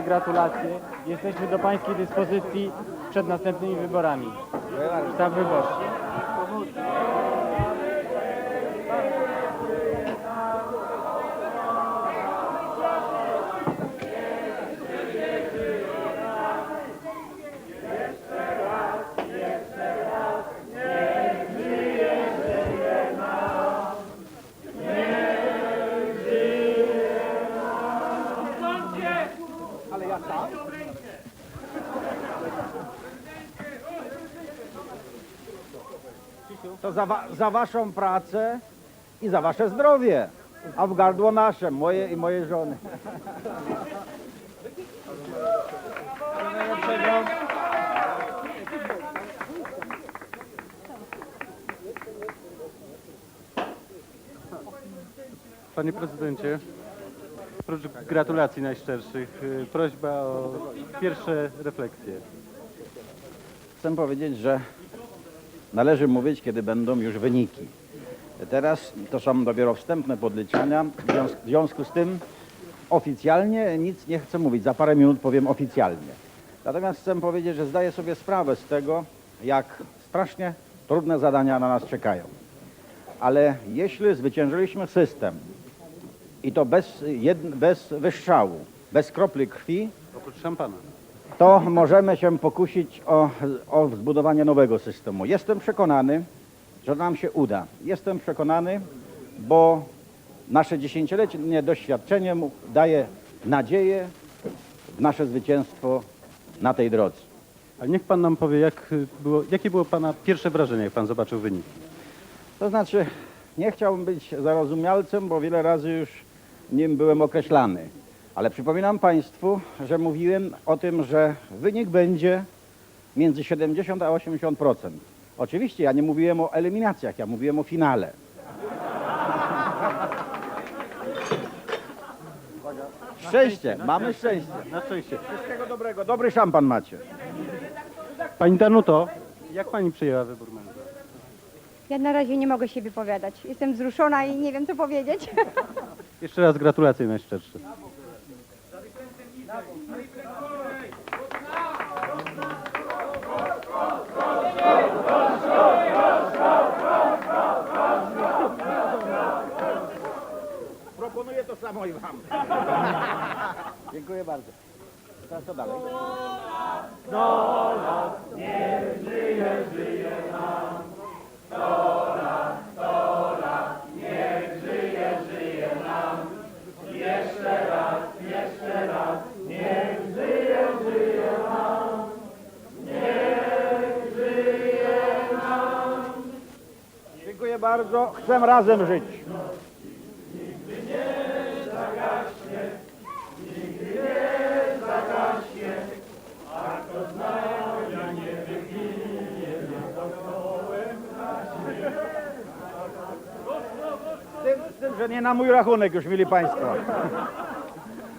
Serdeczne gratulacje. Jesteśmy do Pańskiej dyspozycji przed następnymi wyborami. Sztab wyborczy. To za, wa- za waszą pracę i za wasze zdrowie. A w gardło nasze, moje i moje żony. Panie prezydencie, oprócz gratulacji najszczerszych, y, prośba o pierwsze refleksje. Chcę powiedzieć, że należy mówić, kiedy będą już wyniki. Teraz to są dopiero wstępne podliczania. W związku, z tym oficjalnie nic nie chcę mówić. Za parę minut powiem oficjalnie. Natomiast chcę powiedzieć, że zdaję sobie sprawę z tego, jak strasznie trudne zadania na nas czekają. Ale jeśli zwyciężyliśmy system i to bez, bez wystrzału, bez kropli krwi, Oprócz szampana. To możemy się pokusić o, o zbudowanie nowego systemu. Jestem przekonany, że nam się uda. Jestem przekonany, bo nasze dziesięcioletnie doświadczenie daje nadzieję w nasze zwycięstwo na tej drodze. Ale niech pan nam powie, jak było, jakie było pana pierwsze wrażenie, jak pan zobaczył wyniki? To znaczy, nie chciałbym być zarozumialcem, bo wiele razy już nim byłem określany. Ale przypominam Państwu, że mówiłem o tym, że wynik będzie między 70 a 80%. Oczywiście ja nie mówiłem o eliminacjach, ja mówiłem o finale. Szczęście, mamy szczęście. Na szczęście. Wszystkiego dobrego, dobry szampan macie. Pani Danuto, jak pani przyjęła wybór męża? Ja na razie nie mogę się wypowiadać. Jestem wzruszona i nie wiem, co powiedzieć. Jeszcze raz gratulacje najszczersze. Samo i wam. Dziękuję bardzo. Teraz co dalej? Dziękuję bardzo. Chcę razem żyć. Z tym, z tym, że na mój rachunek już, mili Państwo.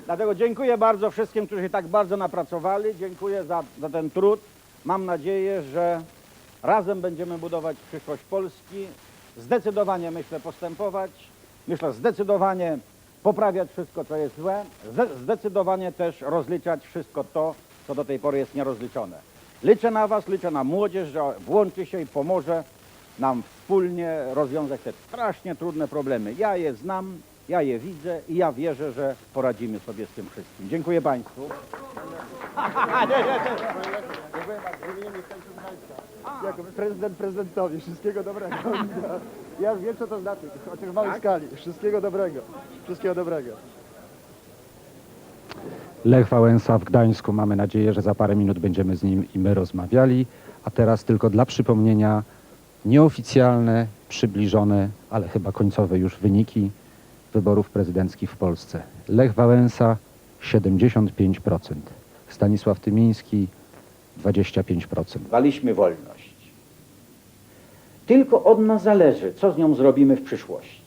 Dlatego dziękuję bardzo wszystkim, którzy się tak bardzo napracowali. Dziękuję za, za ten trud. Mam nadzieję, że razem będziemy budować przyszłość Polski. Zdecydowanie, myślę, postępować. Myślę, zdecydowanie poprawiać wszystko, co jest złe. Zde- Zdecydowanie też rozliczać wszystko to, co do tej pory jest nierozliczone. Liczę na Was, liczę na młodzież, że włączy się i pomoże nam wspólnie rozwiązać te strasznie trudne problemy. Ja je znam, ja je widzę i ja wierzę, że poradzimy sobie z tym wszystkim. Dziękuję Państwu. Dziękuję Jako prezydent prezydentowi. Wszystkiego dobrego. Ja wiem, co to znaczy. Chociaż w małej skali. Wszystkiego dobrego. Wszystkiego dobrego. Lech Wałęsa w Gdańsku. Mamy nadzieję, że za parę minut będziemy z nim i my rozmawiali. A teraz tylko dla przypomnienia nieoficjalne, przybliżone, ale chyba końcowe już wyniki wyborów prezydenckich w Polsce. Lech Wałęsa 75%, Stanisław Tymiński 25%. Daliśmy wolność. Tylko od nas zależy, co z nią zrobimy w przyszłości.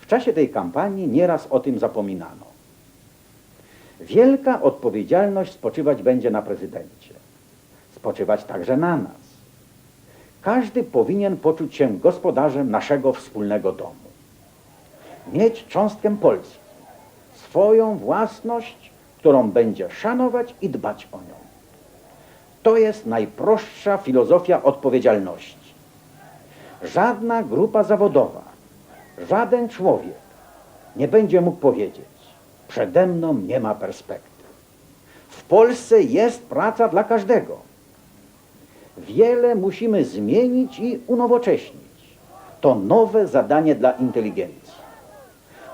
W czasie tej kampanii nieraz o tym zapominano. Wielka odpowiedzialność spoczywać będzie na prezydencie. Spoczywać także na nas. Każdy powinien poczuć się gospodarzem naszego wspólnego domu. Mieć cząstkę Polski. Swoją własność, którą będzie szanować i dbać o nią. To jest najprostsza filozofia odpowiedzialności. Żadna grupa zawodowa, żaden człowiek nie będzie mógł powiedzieć, przede mną nie ma perspektyw. W Polsce jest praca dla każdego. Wiele musimy zmienić i unowocześnić. To nowe zadanie dla inteligencji.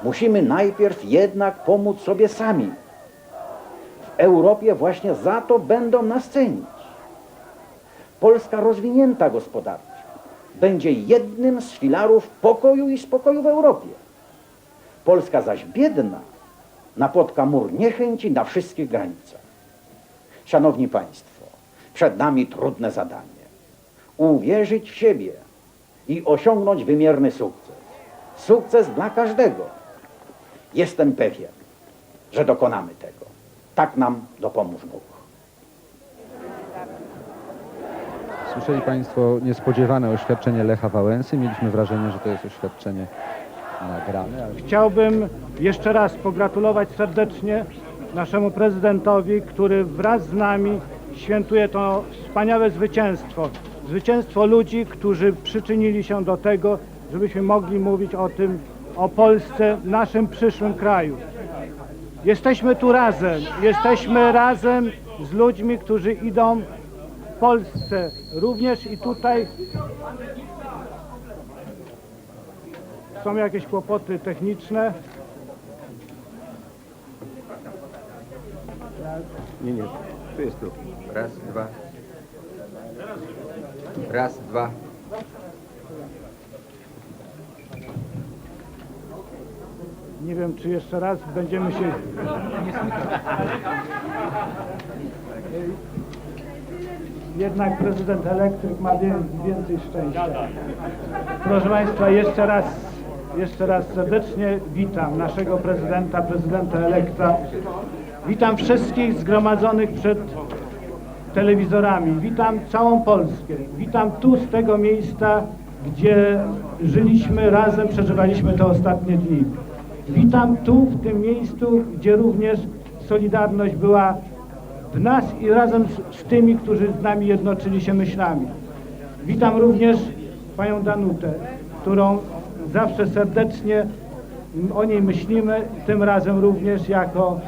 Musimy najpierw jednak pomóc sobie sami. W Europie właśnie za to będą nas cenić. Polska rozwinięta gospodarczo będzie jednym z filarów pokoju i spokoju w Europie. Polska zaś biedna napotka mur niechęci na wszystkich granicach. Szanowni Państwo, przed nami trudne zadanie. Uwierzyć w siebie i osiągnąć wymierny sukces. Sukces dla każdego. Jestem pewien, że dokonamy tego. Tak nam dopomóż Bóg. Słyszeli Państwo niespodziewane oświadczenie Lecha Wałęsy. Mieliśmy wrażenie, że to jest oświadczenie nagrane, ale Chciałbym jeszcze raz pogratulować serdecznie naszemu prezydentowi, który wraz z nami świętuje to wspaniałe zwycięstwo. Zwycięstwo ludzi, którzy przyczynili się do tego, żebyśmy mogli mówić o tym, o Polsce, naszym przyszłym kraju. Jesteśmy tu razem, jesteśmy razem z ludźmi, którzy idą w Polsce, również i tutaj są jakieś kłopoty techniczne. Nie, nie, tu jest tu. Raz, dwa. Raz, dwa. Nie wiem, czy jeszcze raz będziemy się... Jednak prezydent elektryk ma więcej szczęścia. Proszę Państwa, jeszcze raz, jeszcze raz serdecznie witam naszego prezydenta, prezydenta elektra. Witam wszystkich zgromadzonych przed telewizorami. Witam całą Polskę. Witam tu z tego miejsca, gdzie żyliśmy razem, przeżywaliśmy te ostatnie dni. Witam tu, w tym miejscu, gdzie również Solidarność była w nas i razem z, z tymi, którzy z nami jednoczyli się myślami. Witam również panią Danutę, którą zawsze serdecznie o niej myślimy, tym razem również jako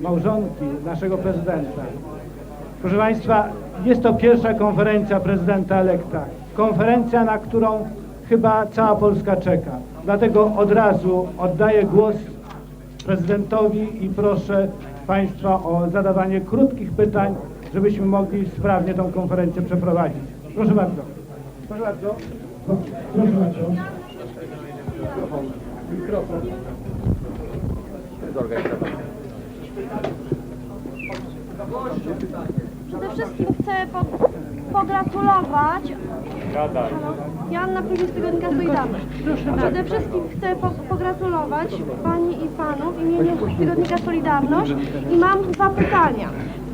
małżonki naszego prezydenta. Proszę Państwa, jest to pierwsza konferencja prezydenta elekta. Konferencja, na którą chyba cała Polska czeka. Dlatego od razu oddaję głos prezydentowi i proszę Państwa o zadawanie krótkich pytań, żebyśmy mogli sprawnie tą konferencję przeprowadzić. Proszę bardzo. Proszę bardzo. Proszę bardzo. Mikrofon. Przede wszystkim chcę po, pogratulować. Joanna Pruzik z Tygodnika Solidarność. Przede wszystkim chcę po, pogratulować Pani i Panu w imieniu Tygodnika Solidarność i mam dwa pytania.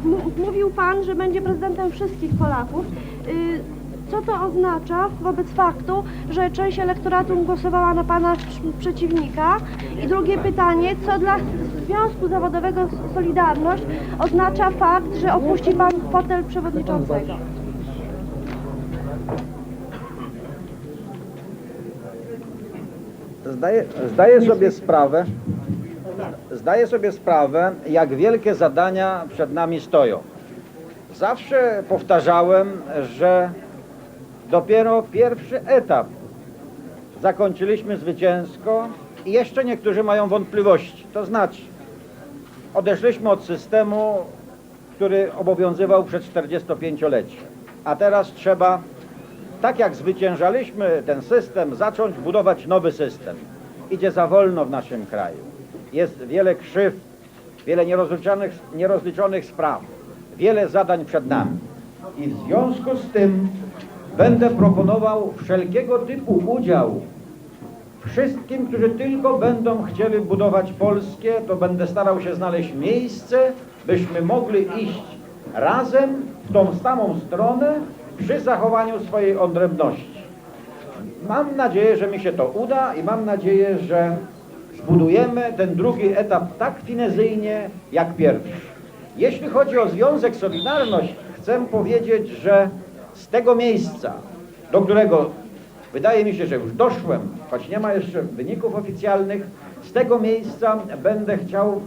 M- mówił Pan, że będzie prezydentem wszystkich Polaków. Y, co to oznacza wobec faktu, że część elektoratu głosowała na Pana przeciwnika? I drugie pytanie, co dla Związku Zawodowego Solidarność oznacza fakt, że opuści Pan fotel przewodniczącego? Zdaję, zdaję sobie sprawę, zdaję sobie sprawę, jak wielkie zadania przed nami stoją. Zawsze powtarzałem, że dopiero pierwszy etap zakończyliśmy zwycięsko i jeszcze niektórzy mają wątpliwości. To znaczy, odeszliśmy od systemu, który obowiązywał przez 45-lecie. A teraz trzeba, tak jak zwyciężaliśmy ten system, zacząć budować nowy system. Idzie za wolno w naszym kraju. Jest wiele krzyw, wiele nierozliczonych, nierozliczonych spraw, wiele zadań przed nami. I w związku z tym będę proponował wszelkiego typu udział wszystkim, którzy tylko będą chcieli budować Polskie, to będę starał się znaleźć miejsce, byśmy mogli iść razem w tą samą stronę przy zachowaniu swojej odrębności. Mam nadzieję, że mi się to uda i mam nadzieję, że zbudujemy ten drugi etap tak finezyjnie jak pierwszy. Jeśli chodzi o Związek Solidarność, chcę powiedzieć, że z tego miejsca, do którego wydaje mi się, że już doszłem, choć nie ma jeszcze wyników oficjalnych, z tego miejsca będę chciał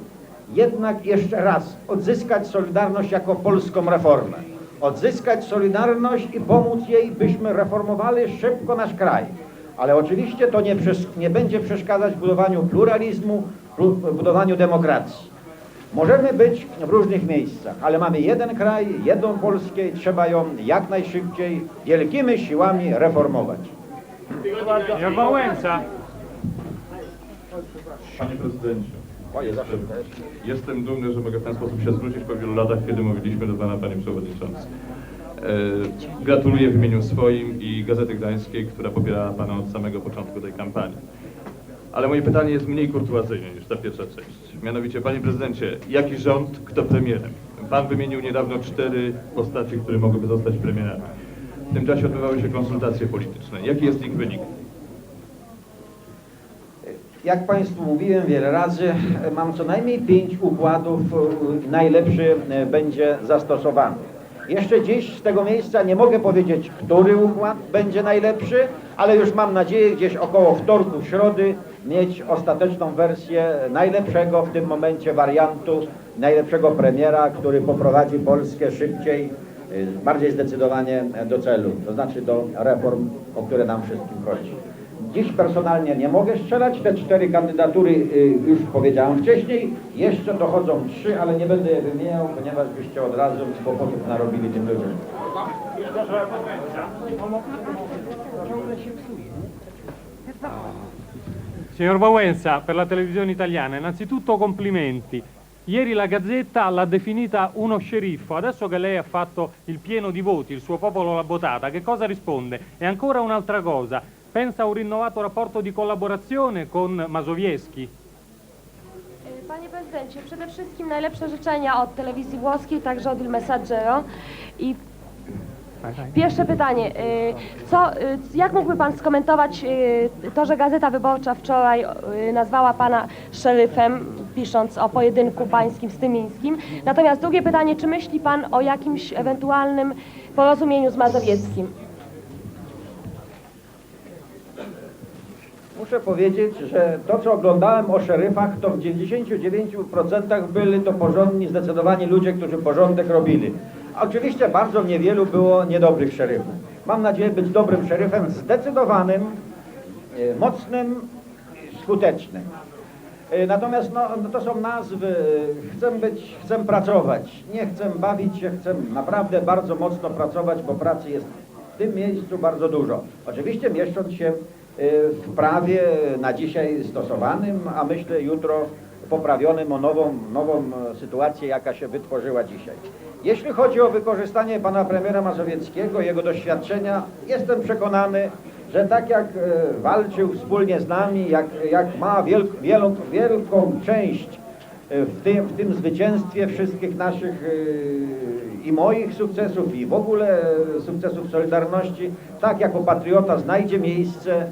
jednak jeszcze raz odzyskać Solidarność jako polską reformę. Odzyskać Solidarność i pomóc jej, byśmy reformowali szybko nasz kraj. Ale oczywiście to nie, nie będzie przeszkadzać budowaniu pluralizmu, plu- budowaniu demokracji. Możemy być w różnych miejscach, ale mamy jeden kraj, jedną Polskę i trzeba ją jak najszybciej wielkimi siłami reformować. Wałęsa. Panie prezydencie, Moje zawsze jestem dumny, że mogę w ten sposób się zwrócić po wielu latach, kiedy mówiliśmy do pana, panie przewodniczący. E, gratuluję w imieniu swoim i Gazety Gdańskiej, która popierała pana od samego początku tej kampanii. Ale moje pytanie jest mniej kurtuazyjne niż ta pierwsza część. Mianowicie, panie prezydencie, jaki rząd, kto premierem? Pan wymienił niedawno cztery postaci, które mogłyby zostać premierami. W tym czasie odbywały się konsultacje polityczne. Jaki jest ich wynik? Jak Państwu mówiłem wiele razy, mam co najmniej pięć układów, e, najlepszy e, będzie zastosowany. Jeszcze dziś z tego miejsca nie mogę powiedzieć, który układ będzie najlepszy, ale już mam nadzieję gdzieś około wtorku, środy mieć ostateczną wersję najlepszego w tym momencie wariantu, najlepszego premiera, który poprowadzi Polskę szybciej, y, bardziej zdecydowanie do celu, to znaczy do reform, o które nam wszystkim chodzi. Dziś personalnie nie mogę strzelać, te cztery kandydatury już powiedziałem wcześniej, jeszcze dochodzą trzy, ale nie będę je wymieniał, ponieważ byście od razu kłopotów narobili tym ludziom. Signor Wałęsa, per la televisione italiana, innanzitutto complimenti. Ieri la Gazzetta l'ha definita uno sceriffo, adesso che lei ha fatto il pieno di voti, il suo popolo l'ha votata, che cosa risponde? E ancora un'altra cosa, pensa a un rinnovato rapporto di collaborazione con Mazowiecki? Y, Panie prezydencie, przede wszystkim najlepsze życzenia od telewizji włoskiej, także od Il Messaggero. I pierwsze pytanie, y, co, y, jak mógłby pan skomentować to, że Gazeta Wyborcza wczoraj nazwała pana szeryfem, pisząc o pojedynku pańskim z Tymińskim? Natomiast drugie pytanie, czy myśli pan o jakimś ewentualnym porozumieniu z Mazowieckim? Muszę powiedzieć, że to, co oglądałem o szeryfach, to w 99% byli to porządni, zdecydowani ludzie, którzy porządek robili. Oczywiście bardzo niewielu było niedobrych szeryfów. Mam nadzieję być dobrym szeryfem, zdecydowanym, e, mocnym, skutecznym. E, Natomiast no, no to są nazwy, chcę być, chcę pracować, nie chcę bawić się, chcę naprawdę bardzo mocno pracować, bo pracy jest w tym miejscu bardzo dużo. Oczywiście mieszcząc się w prawie na dzisiaj stosowanym, a myślę jutro poprawionym o nową, nową sytuację, jaka się wytworzyła dzisiaj. Jeśli chodzi o wykorzystanie pana premiera Mazowieckiego, jego doświadczenia, jestem przekonany, że tak jak e, walczył wspólnie z nami, jak, jak ma wielk, wielką, wielką część e, w tym, w tym zwycięstwie wszystkich naszych i moich sukcesów i w ogóle sukcesów Solidarności, tak jako patriota znajdzie miejsce,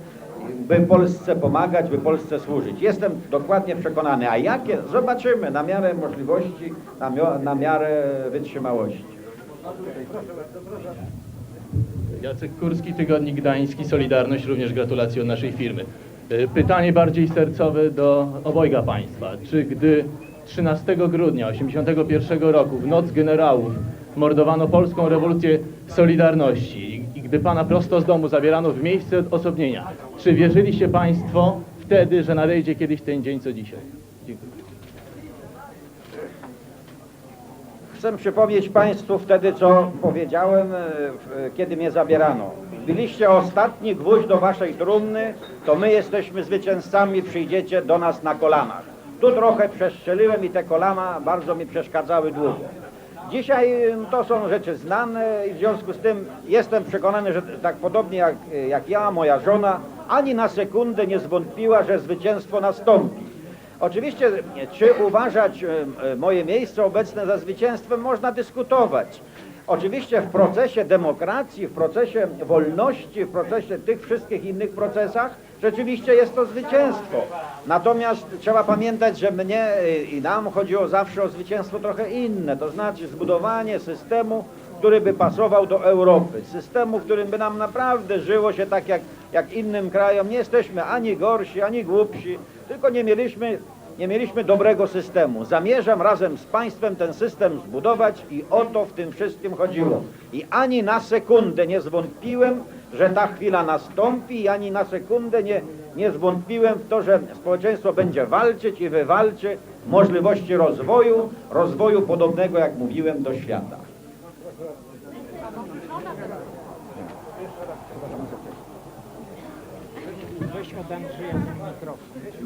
by Polsce pomagać, by Polsce służyć. Jestem dokładnie przekonany. A jakie? Zobaczymy na miarę możliwości, na, na miarę wytrzymałości. Jacek Kurski, Tygodnik Gdański, Solidarność, również gratulacje od naszej firmy. E, Pytanie bardziej sercowe do obojga Państwa. Czy gdy 13 grudnia 1981 roku, w noc generałów, mordowano polską rewolucję Solidarności gdy pana prosto z domu zabierano w miejsce odosobnienia, czy wierzyliście państwo wtedy, że nadejdzie kiedyś ten dzień, co dzisiaj? Dziękuję. Chcę przypomnieć Państwu wtedy, co powiedziałem, e, kiedy mnie zabierano. Byliście ostatni gwóźdź do Waszej trumny, to my jesteśmy zwycięzcami, przyjdziecie do nas na kolanach. Tu trochę przestrzeliłem i te kolana bardzo mi przeszkadzały długo. Dzisiaj to są rzeczy znane i w związku z tym jestem przekonany, że tak podobnie jak, jak ja, moja żona, ani na sekundę nie zwątpiła, że zwycięstwo nastąpi. Oczywiście, czy uważać e, moje miejsce obecne za zwycięstwem, można dyskutować. Oczywiście w procesie demokracji, w procesie wolności, w procesie tych wszystkich innych procesach, rzeczywiście jest to zwycięstwo. Natomiast trzeba pamiętać, że mnie e, i nam chodziło zawsze o zwycięstwo trochę inne, to znaczy zbudowanie systemu, który by pasował do Europy. Systemu, w którym by nam naprawdę żyło się tak jak, jak innym krajom. Nie jesteśmy ani gorsi, ani głupsi, tylko nie mieliśmy, nie mieliśmy dobrego systemu. Zamierzam razem z Państwem ten system zbudować i o to w tym wszystkim chodziło. I ani na sekundę nie zwątpiłem, że ta chwila nastąpi i ani na sekundę nie, nie zwątpiłem w to, że społeczeństwo będzie walczyć i wywalczy możliwości rozwoju, rozwoju podobnego, jak mówiłem, do świata.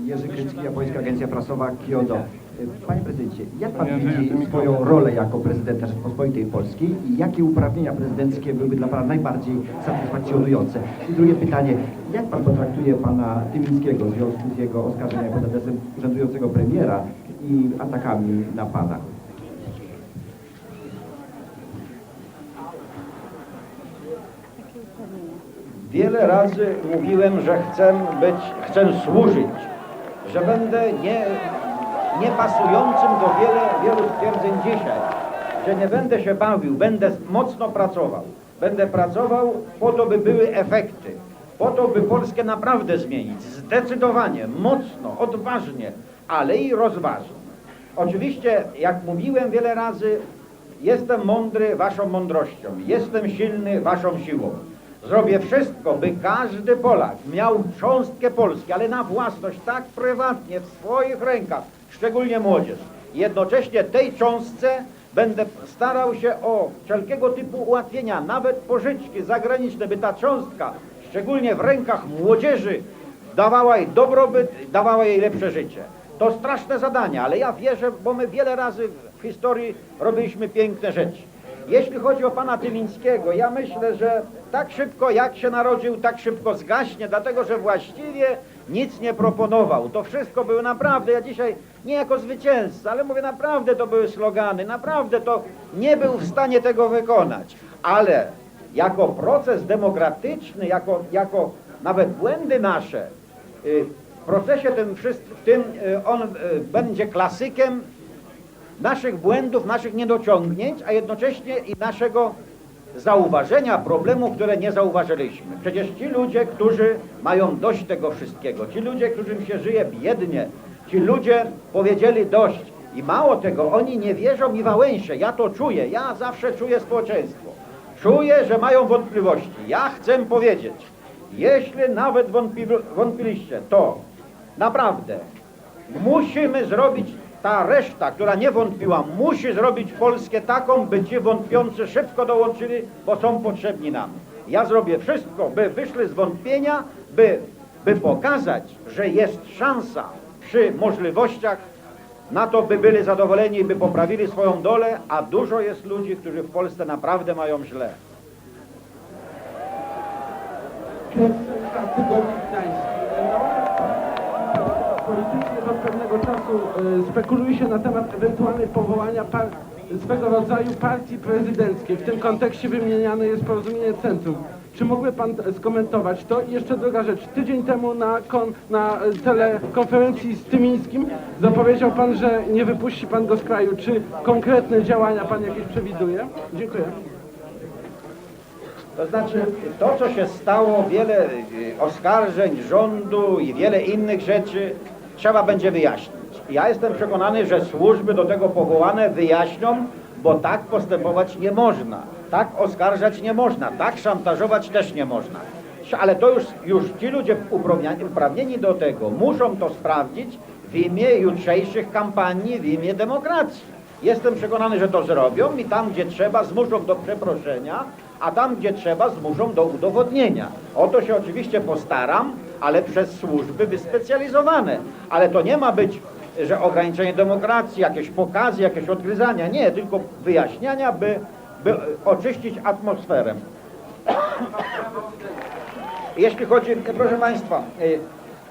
Jerzy Krycki, Japońska Agencja Prasowa Kyodo. Panie prezydencie, jak pan widzi swoją rolę jako prezydenta Rzeczpospolitej Polskiej i jakie uprawnienia prezydenckie byłyby dla pana najbardziej satysfakcjonujące? I drugie pytanie, jak pan potraktuje pana Tymińskiego w związku z jego oskarżeniami pod adresem urzędującego premiera i atakami na pana? Wiele razy mówiłem, że chcę być, chcę służyć, że będę nie, niepasującym do wiele, wielu stwierdzeń dzisiaj, że nie będę się bawił, będę mocno pracował. Będę pracował po to, by były efekty, po to, by Polskę naprawdę zmienić, zdecydowanie, mocno, odważnie, ale i rozważnie. Oczywiście, jak mówiłem wiele razy, jestem mądry waszą mądrością, jestem silny waszą siłą. Zrobię wszystko, by każdy Polak miał cząstkę Polski, ale na własność, tak prywatnie, w swoich rękach, szczególnie młodzież. Jednocześnie tej cząstce będę starał się o wszelkiego typu ułatwienia, nawet pożyczki zagraniczne, by ta cząstka, szczególnie w rękach młodzieży, dawała jej dobrobyt, dawała jej lepsze życie. To straszne zadanie, ale ja wierzę, bo my wiele razy w historii robiliśmy piękne rzeczy. Jeśli chodzi o pana Tymińskiego, ja myślę, że tak szybko jak się narodził, tak szybko zgaśnie, dlatego że właściwie nic nie proponował. To wszystko były naprawdę, ja dzisiaj nie jako zwycięzca, ale mówię naprawdę to były slogany, naprawdę to nie był w stanie tego wykonać. Ale jako proces demokratyczny, jako, jako nawet błędy nasze, y, w procesie tym, wszystkim, tym y, on y, będzie klasykiem naszych błędów, naszych niedociągnięć, a jednocześnie i naszego zauważenia problemów, które nie zauważyliśmy. Przecież ci ludzie, którzy mają dość tego wszystkiego, ci ludzie, którym się żyje biednie, ci ludzie powiedzieli dość. I mało tego, oni nie wierzą mi Wałęsie, ja to czuję, ja zawsze czuję społeczeństwo. Czuję, że mają wątpliwości. Ja chcę powiedzieć, jeśli nawet wątpi, wątpiliście, to naprawdę musimy zrobić, ta reszta, która nie wątpiła, musi zrobić Polskę taką, by ci wątpiący szybko dołączyli, bo są potrzebni nam. Ja zrobię wszystko, by wyszli z wątpienia, by, by pokazać, że jest szansa przy możliwościach na to, by byli zadowoleni i by poprawili swoją dolę, a dużo jest ludzi, którzy w Polsce naprawdę mają źle. Politycznie czasu e, spekuluje się na temat ewentualnej powołania par, swego rodzaju partii prezydenckiej. W tym kontekście wymieniane jest porozumienie centrum. Czy mógłby pan skomentować to? I jeszcze druga rzecz. Tydzień temu na, kon, na telekonferencji z Tymińskim zapowiedział pan, że nie wypuści pan go z kraju. Czy konkretne działania pan jakieś przewiduje? Dziękuję. To znaczy, to co się stało, wiele y, oskarżeń rządu i wiele innych rzeczy trzeba będzie wyjaśnić. Ja jestem przekonany, że służby do tego powołane wyjaśnią, bo tak postępować nie można. Tak oskarżać nie można, tak szantażować też nie można. Ale to już, już ci ludzie uprawnieni, do tego muszą to sprawdzić w imię jutrzejszych kampanii, w imię demokracji. Jestem przekonany, że to zrobią i tam, gdzie trzeba, zmuszą do przeproszenia, a tam, gdzie trzeba, zmuszą do udowodnienia. O to się oczywiście postaram, ale przez służby wyspecjalizowane. Ale to nie ma być, że ograniczenie demokracji, jakieś pokazy, jakieś odgryzania. Nie, tylko wyjaśniania, by, by oczyścić atmosferę. Jeśli chodzi, proszę Państwa, y,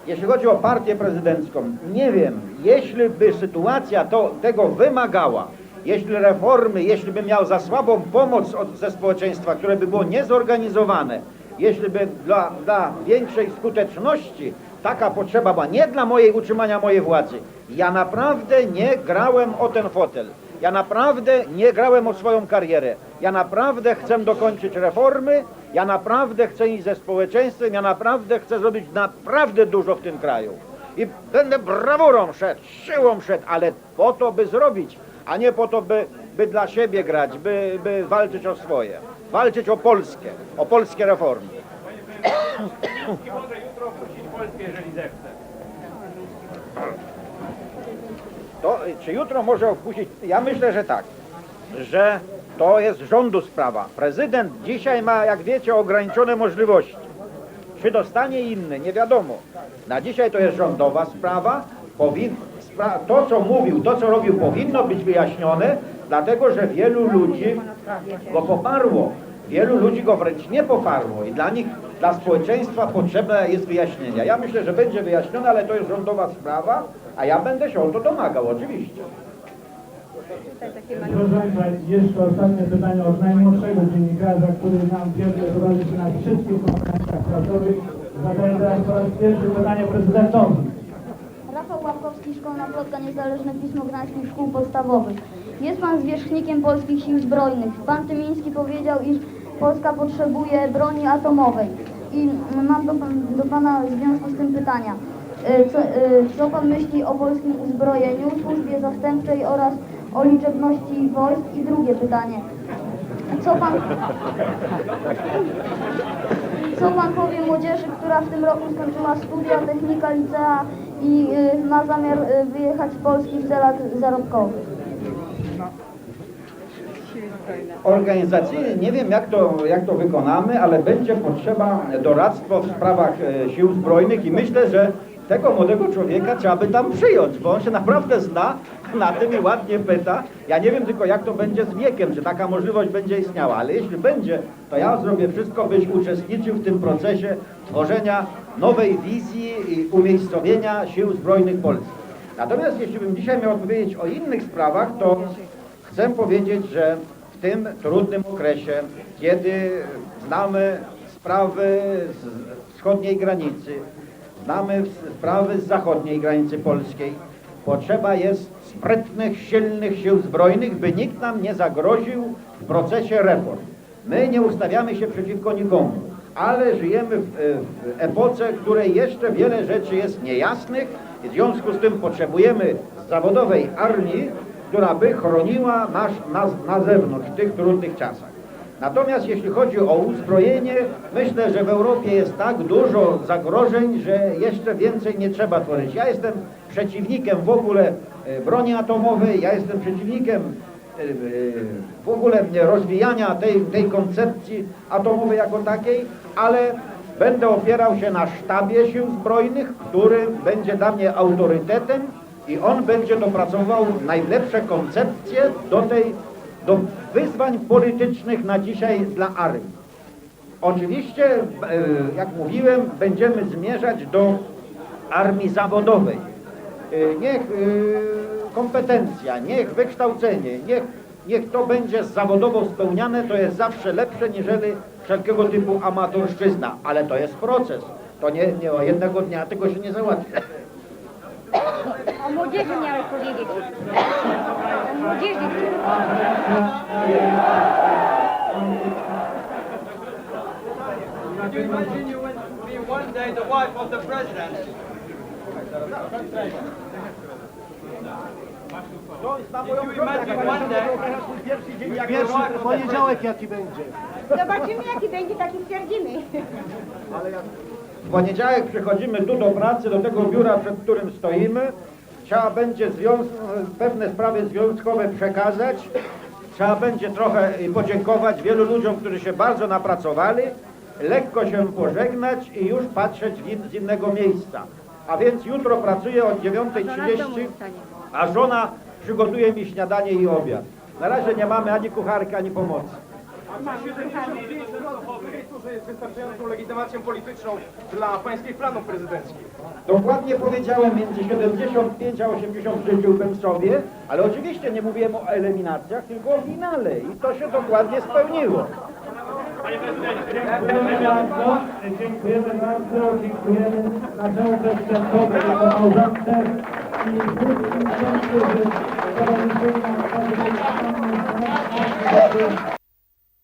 jeśli chodzi o partię prezydencką, nie wiem, jeśli by sytuacja to, tego wymagała, jeśli reformy, jeśli by miał za słabą pomoc od, ze społeczeństwa, które by było niezorganizowane, jeśli by dla, dla większej skuteczności taka potrzeba była, nie dla mojej utrzymania mojej władzy, ja naprawdę nie grałem o ten fotel. Ja naprawdę nie grałem o swoją karierę. Ja naprawdę chcę dokończyć reformy, ja naprawdę chcę iść ze społeczeństwem, ja naprawdę chcę zrobić naprawdę dużo w tym kraju. I będę brawurą szedł, siłą szedł, ale po to, by zrobić, a nie po to, by, by dla siebie grać, by, by walczyć o swoje. Walczyć o polskie, o polskie reformy. Jeżeli zechce. To, czy jutro może opuścić? Ja myślę, że tak, że to jest rządu sprawa. Prezydent dzisiaj ma, jak wiecie, ograniczone możliwości. Czy dostanie inny, nie wiadomo. Na dzisiaj to jest rządowa sprawa. Powin, spra to, co mówił, to, co robił, powinno być wyjaśnione, dlatego, że wielu ludzi go poparło. Wielu ludzi go wręcz nie poparło i dla nich, dla społeczeństwa potrzebne jest wyjaśnienia. Ja myślę, że będzie wyjaśnione, ale to jest rządowa sprawa, a ja będę się o to domagał, oczywiście. Proszę Państwa, jeszcze ostatnie pytanie od najmłodszego dziennikarza, który nam pierwszy towarzyszy na wszystkich konferencjach prasowych. Zadaję teraz po raz pierwszy pytanie prezydentowi. Rafał Łapkowski, Szkolna Plotka, Niezależne Pismo Gdańskich Szkół Podstawowych. Jest Pan zwierzchnikiem polskich sił zbrojnych. Pan Tymiński powiedział, iż Polska potrzebuje broni atomowej. I mam do, pan- do Pana w związku z tym pytania. E, Co, e, co Pan myśli o polskim uzbrojeniu, służbie zastępczej oraz o liczebności wojsk? I drugie pytanie. Co Pan... Co Pan powie młodzieży, która w tym roku skończyła studia technika licea i y, ma zamiar wyjechać z Polski w celach zarobkowych? Organizacyjnie nie wiem, jak to, jak to wykonamy, ale będzie potrzeba doradztwo w sprawach e, sił zbrojnych i myślę, że tego młodego człowieka trzeba by tam przyjąć, bo on się naprawdę zna na tym i ładnie pyta. Ja nie wiem tylko, jak to będzie z wiekiem, czy taka możliwość będzie istniała, ale jeśli będzie, to ja zrobię wszystko, byś uczestniczył w tym procesie tworzenia nowej wizji i umiejscowienia sił zbrojnych Polski. Natomiast jeśli bym dzisiaj miał odpowiedzieć o innych sprawach, to chcę powiedzieć, że tym trudnym okresie, kiedy znamy sprawy z wschodniej granicy, znamy sprawy z zachodniej granicy polskiej, potrzeba jest sprytnych, silnych sił zbrojnych, by nikt nam nie zagroził w procesie reform. My nie ustawiamy się przeciwko nikomu, ale żyjemy w, w epoce, w której jeszcze wiele rzeczy jest niejasnych w związku z tym potrzebujemy zawodowej armii, która by chroniła nas, nas na zewnątrz w tych trudnych czasach. Natomiast jeśli chodzi o uzbrojenie, myślę, że w Europie jest tak dużo zagrożeń, że jeszcze więcej nie trzeba tworzyć. Ja jestem przeciwnikiem w ogóle e, broni atomowej, ja jestem przeciwnikiem e, w ogóle rozwijania tej, tej koncepcji atomowej jako takiej, ale będę opierał się na sztabie sił zbrojnych, który będzie dla mnie autorytetem i on będzie dopracował najlepsze koncepcje do tej, do wyzwań politycznych na dzisiaj dla armii. Oczywiście, e, jak mówiłem, będziemy zmierzać do armii zawodowej. E, Niech e, kompetencja, niech wykształcenie, niech, niech to będzie zawodowo spełniane, to jest zawsze lepsze niżeli wszelkiego typu amatorszczyzna, ale to jest proces. To nie, nie o jednego dnia tego się nie załatwi. Młodzieży miałeś powiedzieć. O młodzieży. Can you imagine you will be one day the wife of the president? Dzień jak Pierwszy poniedziałek jaki będzie. Zobaczymy jaki będzie, taki stwierdzimy. W poniedziałek przychodzimy tu do pracy, do tego biura, przed którym stoimy. Trzeba będzie pewne sprawy związkowe przekazać. Trzeba będzie trochę podziękować wielu ludziom, którzy się bardzo napracowali, lekko się pożegnać i już patrzeć z innego miejsca. A więc jutro pracuję od 9.30, a żona przygotuje mi śniadanie i obiad. Na razie nie mamy ani kucharki, ani pomocy. To jest wystarczającą legitymacją polityczną dla pańskich planów prezydenckich. Dokładnie powiedziałem między 75 a 80 życzyłbym sobie, ale oczywiście nie mówiłem o eliminacjach, tylko o finale i to się dokładnie spełniło. Dziękujemy bardzo, dziękujemy bardzo, dziękujemy naszemu prezydentowi, małżonce i wszystkim, którzy towarzyszyli nam